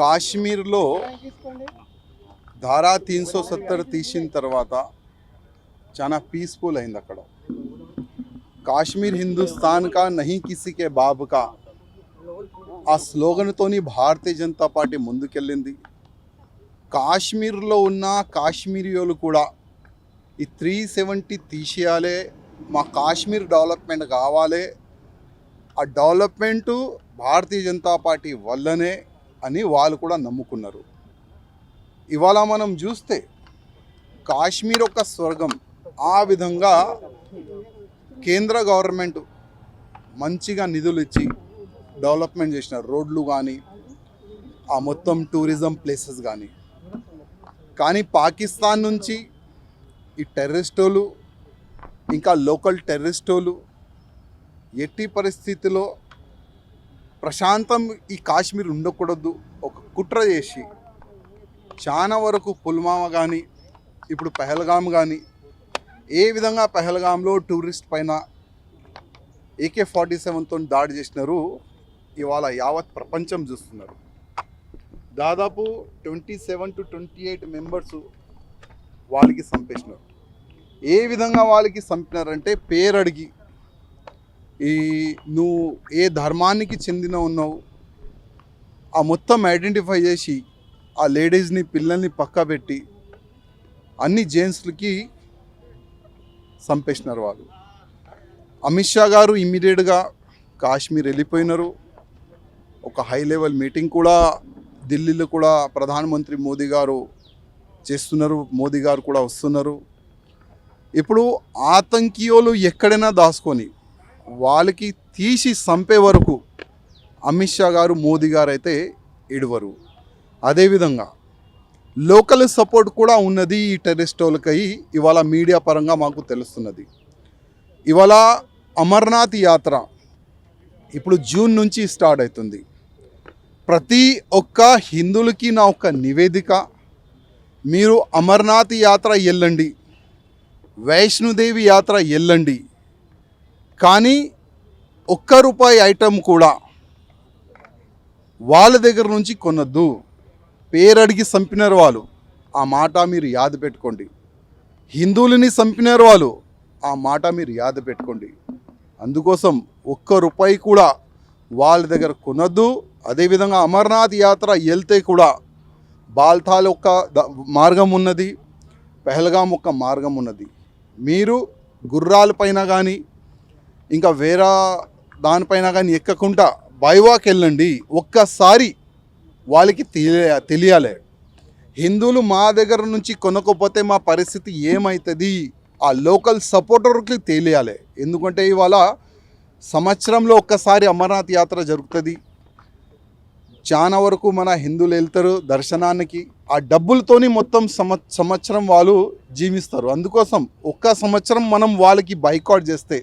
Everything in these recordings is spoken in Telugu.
కాశ్మీర్లో ధారా తీన్ సో సత్తర్ తీసిన తర్వాత చాలా పీస్ఫుల్ అయింది అక్కడ. కాశ్మీర్ హిందుస్థాన్ కా నహి కిసికే బాబ్ కా ఆ స్లోగన్తోని భారతీయ జనతా పార్టీ ముందుకెళ్ళింది. కాశ్మీర్లో ఉన్న కాశ్మీరియోలు కూడా ఈ త్రీ సెవెంటీ తీసేయాలి మా కాశ్మీర్ డెవలప్మెంట్ కావాలి. ఆ డెవలప్మెంటు భారతీయ జనతా పార్టీ వల్లనే అని వాళ్ళు కూడా నమ్ముకున్నారు. ఇవాళ మనం చూస్తే కాశ్మీర్ ఒక స్వర్గం. ఆ విధంగా కేంద్ర గవర్నమెంట్ మంచిగా నిధులు ఇచ్చి డెవలప్మెంట్ చేసిన రోడ్లు కానీ ఆ మొత్తం టూరిజం ప్లేసెస్ కానీ కానీ పాకిస్తాన్ నుంచి ఈ టెర్రరిస్టోలు ఇంకా లోకల్ టెర్రరిస్టోలు ఎట్టి పరిస్థితిలో ప్రశాంతం ఈ కాశ్మీర్ ఉండకూడదు. ఒక కుట్ర చేసి చాలా వరకు పుల్వామా కానీ ఇప్పుడు పెహల్గాం కానీ ఏ విధంగా పెహల్గాంలో టూరిస్ట్ పైన ఏకే ఫార్టీ సెవెన్తో దాడి చేసినారు ఇవాళ యావత్ ప్రపంచం చూస్తున్నారు. దాదాపు twenty seven to twenty eight members వాళ్ళకి చంపేసినారు ఏ విధంగా వాళ్ళకి చంపినారంటే పేరు అడిగి ఈ నువ్వు ఏ ధర్మానికి చెందిన ఉన్నావు ఆ మొత్తం ఐడెంటిఫై చేసి ఆ లేడీస్ని పిల్లల్ని పక్క పెట్టి అన్ని జెంట్స్లకి చంపేసినారు వాళ్ళు. అమిత్ షా గారు ఇమ్మీడియట్గా కాశ్మీర్ వెళ్ళిపోయినారు. ఒక హై లెవెల్ మీటింగ్ కూడా ఢిల్లీలో కూడా ప్రధానమంత్రి మోదీ గారు చేస్తున్నారు మోదీ గారు కూడా వస్తున్నారు. ఇప్పుడు ఆతంకీయులు ఎక్కడైనా దాచుకొని వాళ్ళకి తీసి చంపే వరకు అమిత్ షా గారు మోదీ గారు అయితే ఇడవరు అదేవిధంగా లోకల్ సపోర్ట్ కూడా ఉన్నది ఈ టెర్రరిస్టోలకై ఇవాళ మీడియా పరంగా మాకు తెలుస్తున్నది. ఇవాళ అమర్నాథ్ యాత్ర ఇప్పుడు జూన్ నుంచి స్టార్ట్ అవుతుంది. ప్రతి ఒక్క హిందువులకి నా ఒక నివేదిక మీరు అమర్నాథ్ యాత్ర వెళ్ళండి వైష్ణుదేవి యాత్ర వెళ్ళండి కానీ ఒక్క రూపాయి ఐటమ్ కూడా వాళ్ళ దగ్గర నుంచి కొనొద్దు. పేరడిగి చంపినారు వాళ్ళు. ఆ మాట మీరు యాద పెట్టుకోండి. హిందువులని చంపినారు వాళ్ళు. ఆ మాట మీరు యాద పెట్టుకోండి. అందుకోసం ఒక్క రూపాయి కూడా వాళ్ళ దగ్గర కొనొద్దు. అదేవిధంగా అమర్నాథ్ యాత్ర వెళ్తే కూడా బాల్తాల్ ఒక మార్గం ఉన్నది. పెహల్గాం ఒక మార్గం ఉన్నది. మీరు గుర్రాలపైన కానీ ఇంకా వేరే దానిపైన కానీ ఎక్కకుండా బైవాక్ వెళ్ళండి. ఒక్కసారి వాళ్ళకి తెలియ తెలియాలి. హిందువులు మా దగ్గర నుంచి కొనకపోతే మా పరిస్థితి ఏమవుతుంది ఆ లోకల్ సపోర్టర్కి తెలియాలి. ఎందుకంటే ఇవాళ సంవత్సరంలో ఒక్కసారి అమర్నాథ్ యాత్ర జరుగుతుంది. చాలా వరకు మన హిందువులు వెళ్తారు దర్శనానికి. ఆ డబ్బులతోని మొత్తం సంవత్సరం వాళ్ళు జీవిస్తారు. అందుకోసం ఒక్క సంవత్సరం మనం వాళ్ళకి బైకాట్ చేస్తే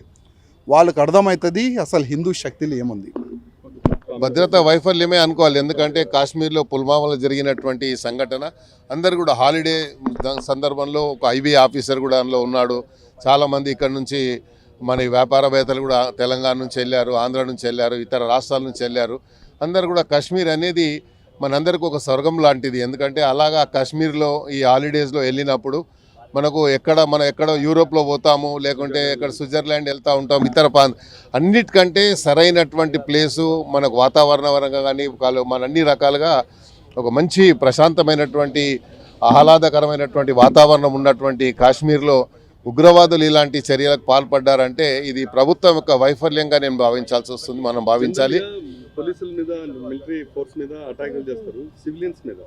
వాళ్ళకి అర్థమవుతుంది అసలు హిందూ శక్తిలో ఏముంది? భద్రతా వైఫల్యమే అనుకోవాలి. ఎందుకంటే కాశ్మీర్లో పుల్వామాలో జరిగినటువంటి ఈ సంఘటన అందరు కూడా హాలిడే సందర్భంలో ఒక ఐబీ ఆఫీసర్ కూడా అందులో ఉన్నాడు. చాలామంది ఇక్కడ నుంచి మన వ్యాపారవేత్తలు కూడా తెలంగాణ నుంచి వెళ్ళారు ఆంధ్ర నుంచి వెళ్ళారు ఇతర రాష్ట్రాల నుంచి వెళ్ళారు. అందరు కూడా కాశ్మీర్ అనేది మనందరికీ ఒక స్వర్గం లాంటిది. ఎందుకంటే అలాగా కాశ్మీర్లో ఈ హాలిడేస్లో వెళ్ళినప్పుడు మనకు ఎక్కడ మనం ఎక్కడ యూరోప్లో పోతాము లేకుంటే ఎక్కడ స్విట్జర్లాండ్ వెళ్తూ ఉంటాం ఇతర ప్రాంత అన్నిటికంటే సరైనటువంటి ప్లేసు మనకు వాతావరణ పరంగా కానీ మన అన్ని రకాలుగా ఒక మంచి ప్రశాంతమైనటువంటి ఆహ్లాదకరమైనటువంటి వాతావరణం ఉన్నటువంటి కాశ్మీర్లో ఉగ్రవాదులు ఇలాంటి చర్యలకు పాల్పడ్డారంటే ఇది ప్రభుత్వం యొక్క వైఫల్యంగా నేను భావించాల్సి వస్తుంది మనం భావించాలి. పోలీసుల మీద మిలిటరీ ఫోర్స్ మీద అటాకులు చేస్తారు సివిలియన్స్ మీద.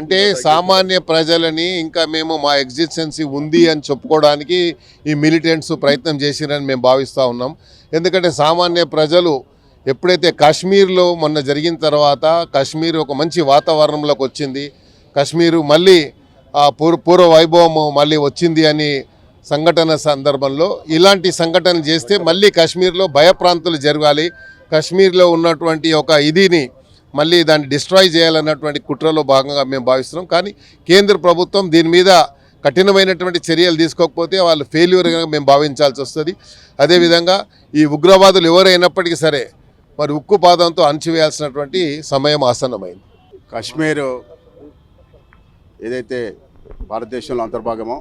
అంటే సామాన్య ప్రజలని ఇంకా మేము మా ఎగ్జిస్టెన్సీ ఉంది అని చెప్పుకోవడానికి ఈ మిలిటెంట్స్ ప్రయత్నం చేసిరని మేము భావిస్తూ ఉన్నాం. ఎందుకంటే సామాన్య ప్రజలు ఎప్పుడైతే కాశ్మీర్లో మొన్న జరిగిన తర్వాత కాశ్మీర్ ఒక మంచి వాతావరణంలోకి వచ్చింది. కాశ్మీరు మళ్ళీ ఆ పూర్వ పూర్వ వైభవం మళ్ళీ వచ్చింది అని సంఘటన సందర్భంలో ఇలాంటి సంఘటన చేస్తే మళ్ళీ కాశ్మీర్లో భయప్రాంతులు జరగాలి. కాశ్మీర్లో ఉన్నటువంటి ఒక ఇదిని మళ్ళీ దాన్ని డిస్ట్రాయ్ చేయాలన్నటువంటి కుట్రలో భాగంగా మేము భావిస్తున్నాం. కానీ కేంద్ర ప్రభుత్వం దీని మీద కఠినమైనటువంటి చర్యలు తీసుకోకపోతే వాళ్ళు ఫెయిల్యూర్గా మేము భావించాల్సి వస్తుంది. అదేవిధంగా ఈ ఉగ్రవాదులు ఎవరైనప్పటికీ సరే మరి ఉక్కు పాదంతో అణచివేయాల్సినటువంటి సమయం ఆసన్నమైంది. కాశ్మీర్ ఏదైతే భారతదేశంలో అంతర్భాగమో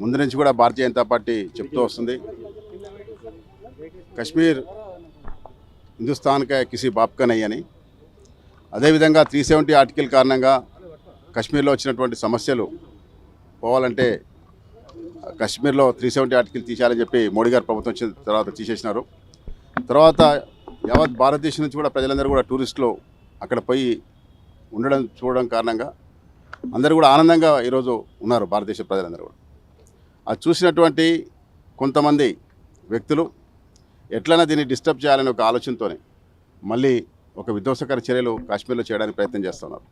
ముందు నుంచి కూడా భారతీయ జనతా పార్టీ చెప్తూ వస్తుంది. కశ్మీర్ హిందుస్థాన్కే కిసి బాప్కా నహీ అని అదేవిధంగా త్రీ సెవెంటీ ఆర్టికల్ కారణంగా కశ్మీర్లో వచ్చినటువంటి సమస్యలు పోవాలంటే కశ్మీర్లో త్రీ సెవెంటీ ఆర్టికల్ తీసేయాలని చెప్పి మోడీ గారు ప్రభుత్వం వచ్చిన తర్వాత తీసేసినారు. తర్వాత యావత్ భారతదేశం నుంచి కూడా ప్రజలందరూ కూడా టూరిస్టులు అక్కడ పోయి ఉండడం చూడడం కారణంగా అందరూ కూడా ఆనందంగా ఈరోజు ఉన్నారు భారతదేశ ప్రజలందరూ కూడా. అది చూసినటువంటి కొంతమంది వ్యక్తులు ఎట్లైనా దీన్ని డిస్టర్బ్ చేయాలనే ఒక ఆలోచనతోనే మళ్ళీ ఒక విధ్వంసకర చర్యలు కాశ్మీర్లో చేయడానికి ప్రయత్నం చేస్తున్నారు.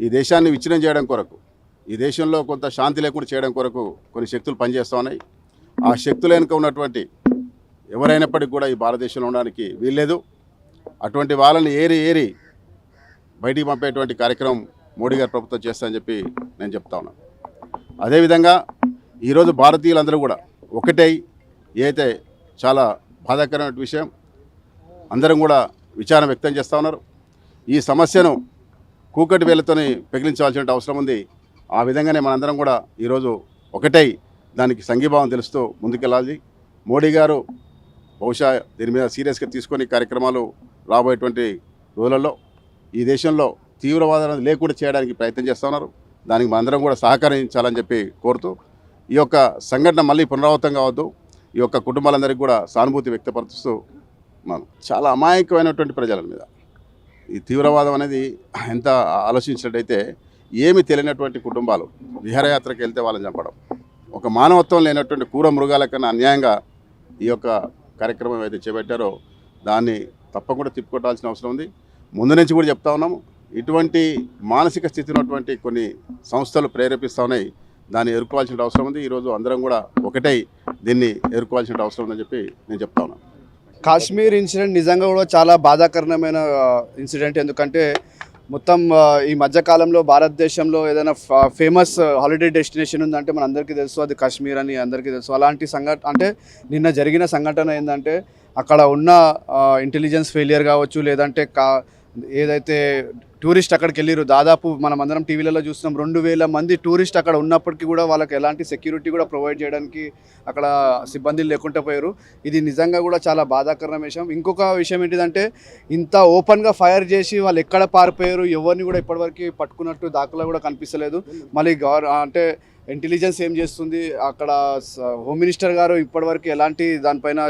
ఈ దేశాన్ని విచ్ఛిన్నం చేయడం కొరకు ఈ దేశంలో కొంత శాంతి లేకుండా చేయడం కొరకు కొన్ని శక్తులు పనిచేస్తూ ఉన్నాయి. ఆ శక్తుల వెనుక ఉన్నటువంటి ఎవరైనప్పటికీ కూడా ఈ భారతదేశంలో ఉండడానికి వీల్లేదు. అటువంటి వాళ్ళని ఏరి ఏరి బయటికి పంపేటువంటి కార్యక్రమం మోడీ గారి ప్రభుత్వం చేస్తారని చెప్పి నేను చెప్తా ఉన్నాను అదేవిధంగా ఈరోజు భారతీయులందరూ కూడా ఒకటై ఏదైతే చాలా బాధాకరమైన విషయం అందరం కూడా విచారం వ్యక్తం చేస్తూ ఉన్నారు. ఈ సమస్యను కూకటి వేలతోని పెగిలించవలసిన అవసరం ఉంది. ఆ విధంగానే మనందరం కూడా ఈరోజు ఒకటై దానికి సంఘీభావం తెలుస్తూ ముందుకెళ్ళాలి. మోడీ గారు బహుశా దీని మీద సీరియస్గా తీసుకొని కార్యక్రమాలు రాబోయేటువంటి రోజులలో ఈ దేశంలో తీవ్రవాదాలను లేకుండా చేయడానికి ప్రయత్నం చేస్తూ ఉన్నారు. దానికి మనందరం కూడా సహకరించాలని చెప్పి కోరుతూ ఈ యొక్క సంఘటన మళ్ళీ పునరావృతం కావద్దు. ఈ యొక్క కుటుంబాలందరికీ కూడా సానుభూతి వ్యక్తపరుస్తూ మనం చాలా అమాయకమైనటువంటి ప్రజల మీద. ఈ తీవ్రవాదం అనేది ఎంత ఆలోచించినట్టయితే ఏమి తెలియనటువంటి కుటుంబాలు విహారయాత్రకు వెళ్తే వాళ్ళని చంపడం. ఒక మానవత్వం లేనటువంటి కూర మృగాల కన్నా అన్యాయంగా ఈ యొక్క కార్యక్రమం ఏదైతే చేపట్టారో దాన్ని తప్పకుండా తిప్పుకొట్టాల్సిన అవసరం ఉంది. ముందు నుంచి కూడా చెప్తా ఉన్నాము ఇటువంటి మానసిక స్థితి ఉన్నటువంటి కొన్ని సంస్థలు ప్రేరేపిస్తూ ఉన్నాయి. దాన్ని ఎదుర్కోవాల్సిన అవసరం ఉంది. ఈరోజు అందరం కూడా ఒకటై దీన్ని ఎదుర్కోవాల్సిన అవసరం ఉందని చెప్పి నేను చెప్తా ఉన్నాను. కాశ్మీర్ ఇన్సిడెంట్ నిజంగా కూడా చాలా బాధాకరణమైన ఇన్సిడెంట్. ఎందుకంటే మొత్తం ఈ మధ్యకాలంలో భారతదేశంలో ఏదైనా ఫేమస్ హాలిడే డెస్టినేషన్ ఉందంటే మన అందరికీ తెలుసు. అది కాశ్మీర్ అని అందరికీ తెలుసు. అలాంటి సంఘటన అంటే నిన్న జరిగిన సంఘటన ఏంటంటే అక్కడ ఉన్న ఇంటెలిజెన్స్ ఫెయిలియర్ కావచ్చు లేదంటే కా ఏదైతే టూరిస్ట్ అక్కడికి వెళ్ళారు దాదాపు మనం అందరం టీవీలలో చూస్తున్నాం రెండు వేల మంది టూరిస్ట్ అక్కడ ఉన్నప్పటికీ కూడా వాళ్ళకి ఎలాంటి సెక్యూరిటీ కూడా ప్రొవైడ్ చేయడానికి అక్కడ సిబ్బంది లేకుండా పోయారు. ఇది నిజంగా కూడా చాలా బాధాకరమైన విషయం. ఇంకొక విషయం ఏంటిదంటే ఇంత ఓపెన్గా ఫైర్ చేసి వాళ్ళు ఎక్కడ పారిపోయారు ఎవరిని కూడా ఇప్పటివరకు పట్టుకున్నట్టు దాఖలా కూడా కనిపిస్తలేదు. మళ్ళీ గవర్ అంటే ఇంటెలిజెన్స్ ఏం చేస్తుంది అక్కడ హోమ్ మినిస్టర్ గారు ఇప్పటివరకు ఎలాంటి దానిపైన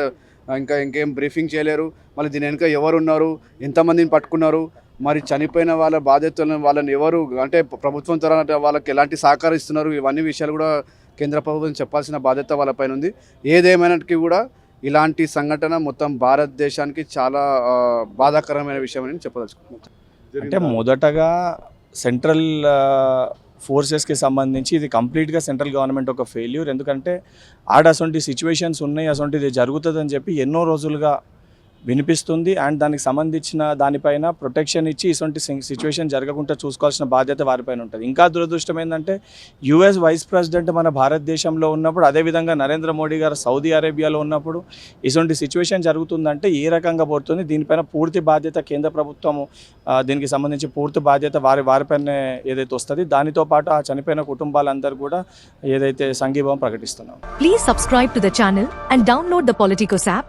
ఇంకా ఇంకేం బ్రీఫింగ్ చేయలేరు. మళ్ళీ దీని వెనుక ఎవరు ఉన్నారు ఎంతమందిని పట్టుకున్నారు? మరి చనిపోయిన వాళ్ళ బాధ్యతలను వాళ్ళని ఎవరు అంటే ప్రభుత్వం తరఫున వాళ్ళకి ఎలాంటి సహకరిస్తున్నారు ఇవన్నీ విషయాలు కూడా కేంద్ర ప్రభుత్వం చెప్పాల్సిన బాధ్యత వాళ్ళపైన ఉంది. ఏదేమైనటికీ కూడా ఇలాంటి సంఘటన మొత్తం భారతదేశానికి చాలా బాధాకరమైన విషయం అని చెప్పదలుచుకుంటున్నాను అంటే మొదటగా సెంట్రల్ ఫోర్సెస్కి సంబంధించి ఇది కంప్లీట్గా సెంట్రల్ గవర్నమెంట్ ఒక ఫెయిల్యూర్ ఎందుకంటే ఆడ అసొంటి సిచ్యువేషన్స్ ఉన్నాయి అసొంటిది జరుగుతుందని చెప్పి ఎన్నో రోజులుగా వినిపిస్తుంది అండ్ దానికి సంబంధించిన దానిపైన ప్రొటెక్షన్ ఇచ్చి ఇటువంటి సిచ్యువేషన్ జరగకుండా చూసుకోవాల్సిన బాధ్యత వారిపైన ఉంటుంది. ఇంకా దురదృష్టం ఏంటంటే యుఎస్ వైస్ ప్రెసిడెంట్ మన భారతదేశంలో ఉన్నప్పుడు అదేవిధంగా నరేంద్ర మోడీ గారు సౌదీ అరేబియాలో ఉన్నప్పుడు ఇటువంటి సిచ్యువేషన్ జరుగుతుందంటే ఏ రకంగా పోతుంది దీనిపైన పూర్తి బాధ్యత కేంద్ర ప్రభుత్వము దీనికి సంబంధించి పూర్తి బాధ్యత వారి వారిపైనే ఏదైతే వస్తుంది దానితో పాటు ఆ చనిపోయిన కుటుంబాలందరూ కూడా ఏదైతే సంఘీభావం ప్రకటిస్తున్నాం please subscribe to the channel and download the Politicos app